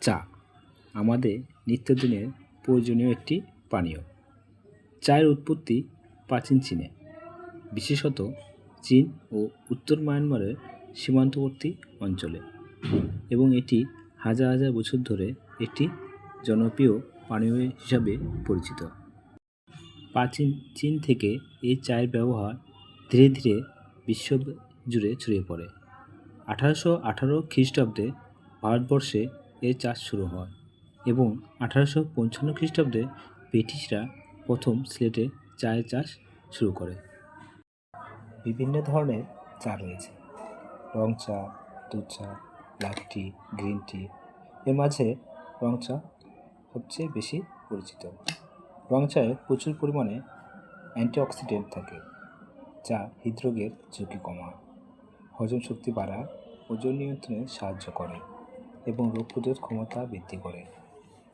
চা। আমাদের নিত্যদিনের প্রয়োজনীয় একটি পানীয়। চায়ের উৎপত্তি প্রাচীন চীনে। বিশেষত চীন ও উত্তর মায়ানমারের সীমান্তবর্তী অঞ্চলে। এবং এটি হাজার হাজার বছর ধরে একটি জনপ্রিয় পানীয় হিসাবে পরিচিত। প্রাচীন চীন থেকে এই চায়ের ব্যবহার ধীরে ধীরে বিশ্ব জুড়ে ছড়িয়ে পড়ে। আঠারোশো আঠারো খ্রিস্টাব্দে ভারতবর্ষে এর চাষ শুরু হয় এবং আঠারোশো পঞ্চান্ন খ্রিস্টাব্দে ব্রিটিশরা প্রথম সিলেটে চায়ের চাষ শুরু করে। বিভিন্ন ধরনের চা রয়েছে। রং চা, দুধ চা ব্ল্যাক টি গ্রিন টি এর মাঝে রং চা সবচেয়ে বেশি পরিচিত। রং চায়ে প্রচুর পরিমাণে অ্যান্টিঅক্সিডেন্ট থাকে, যা হৃদরোগের ঝুঁকি কমায়। হজম শক্তি বাড়ায়, ওজন নিয়ন্ত্রণে সাহায্য করে। এবং রোগ প্রতিরোধ ক্ষমতা বৃদ্ধি করে।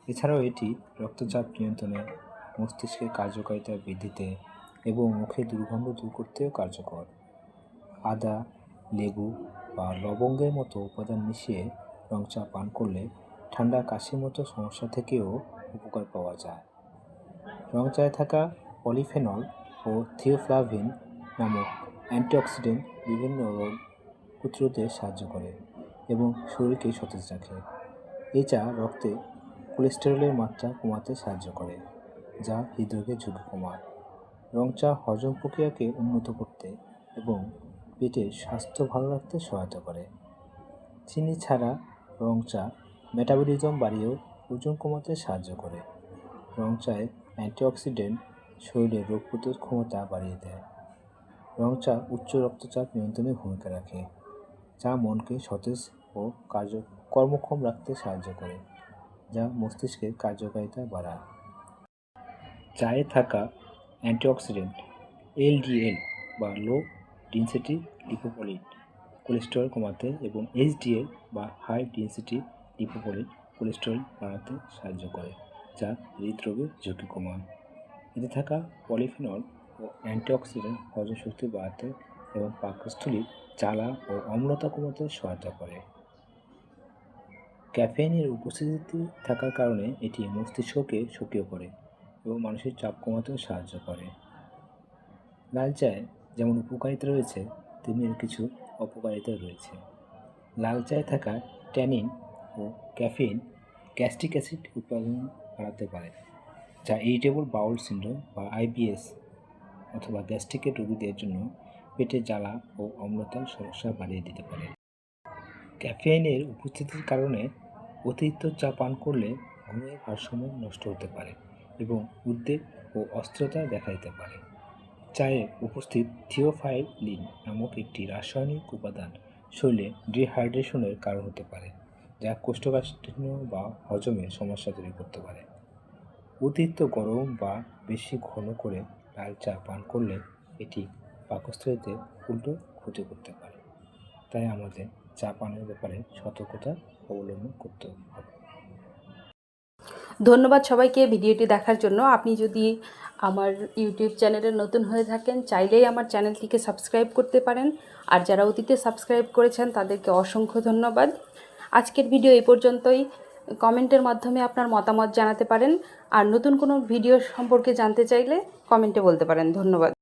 এছাড়াও এটি রক্তচাপ নিয়ন্ত্রণে মস্তিষ্কের কার্যকারিতা বৃদ্ধিতে এবং মুখে দুর্গন্ধ দূর করতেও কার্যকর। আদা, লেবু বা লবঙ্গের মতো উপাদান মিশিয়ে রং চা পান করলে ঠান্ডা কাশির মতো সমস্যা থেকেও উপকার পাওয়া যায়। রং চায়ে থাকা পলিফেনল ও থিওফ্লাভিন নামক অ্যান্টিঅক্সিডেন্ট বিভিন্ন রোগ প্রতিরোধে সাহায্য করে। এবং শরীরকে সতেজ রাখে। এই চা রক্তে কোলেস্টেরলের মাত্রা কমাতে সাহায্য করে, যা হৃদরোগের ঝুঁকি কমায়। রং চা হজম প্রক্রিয়াকে উন্নত করতে এবং পেটের স্বাস্থ্য ভালো রাখতে সহায়তা করে। চিনি ছাড়া রং চা মেটাবলিজম বাড়িয়েও ওজন কমাতে সাহায্য করে। রং চায়ে অ্যান্টিঅক্সিডেন্ট শরীরের রোগ প্রতিরোধ ক্ষমতা বাড়িয়ে দেয়। রং চা উচ্চ রক্তচাপ নিয়ন্ত্রণে ভূমিকা রাখে, যা মনকে সতেজ ও কার্য, কর্মক্ষম রাখতে সাহায্য করে, যা মস্তিষ্কের কার্যকারিতা বাড়ায়। চায়ে থাকা অ্যান্টিঅক্সিডেন্ট, এলডিএল বা লো ডেন্সিটি লিপোপলিট, কোলেস্টেরল কমাতে এবং এইচডিএল বা হাই ডেন্সিটি লিপোপলিট, কোলেস্টেরল বাড়াতে সাহায্য করে, যা হৃদরোগের ঝুঁকি কমায়। এতে থাকা পলিফেনল ও অ্যান্টিঅক্সিডেন্ট হজম শক্তি বাড়াতে এবং পাকস্থলী জ্বালা ও অম্লতা কমাতে সহায়তা করে। ক্যাফেইনের উপস্থিতি থাকার কারণে এটি মস্তিষ্ককে সক্রিয় করে এবং মানুষের চাপ কমাতেও সাহায্য করে। লাল চায়ে যেমন উপকারিতা রয়েছে, তেমনি কিছু অপকারিতা রয়েছে। লাল চায়ে থাকা ট্যানিন ও ক্যাফেইন গ্যাস্ট্রিক অ্যাসিড উৎপাদন বাড়াতে পারে, যা ইরিটেবল বাউল সিন্ড্রোম বা আইবিএস অথবা গ্যাস্ট্রিকের রোগীদের জন্য পেটে জ্বালা ও অম্লতার সমস্যা বাড়িয়ে দিতে পারে। ক্যাফেইনের উপস্থিতির কারণে অতিরিক্ত চা পান করলে ঘুমের ভারসাম্য নষ্ট হতে পারে এবং উদ্বেগ ও অস্থিরতা দেখা দিতে পারে। চায়ে উপস্থিত থিওফাইলিন নামক একটি রাসায়নিক উপাদান শরীরে ডিহাইড্রেশনের কারণ হতে পারে, যা কোষ্ঠকাঠিন্য বা হজমে সমস্যা তৈরি করতে পারে। অতিরিক্ত গরম বা বেশি ঘন করে লাল চা পান করলে এটি পাকস্থলীতে উল্টো ক্ষতি করতে পারে। তাই আমাদের চা পানের ব্যাপারে সতর্কতা অবলম্বন করতে হবে। ধন্যবাদ সবাইকে ভিডিওটি দেখার জন্য। আপনি যদি আমার ইউটিউব চ্যানেলে নতুন হয়ে থাকেন, চাইলেই আমার চ্যানেলটিকে সাবস্ক্রাইব করতে পারেন। আর যারা অতীতে সাবস্ক্রাইব করেছেন, তাদেরকে অসংখ্য ধন্যবাদ। আজকের ভিডিও এই পর্যন্তই। কমেন্টের মাধ্যমে আপনার মতামত জানাতে পারেন। আর নতুন কোনো ভিডিও সম্পর্কে জানতে চাইলে কমেন্টে বলতে পারেন। ধন্যবাদ।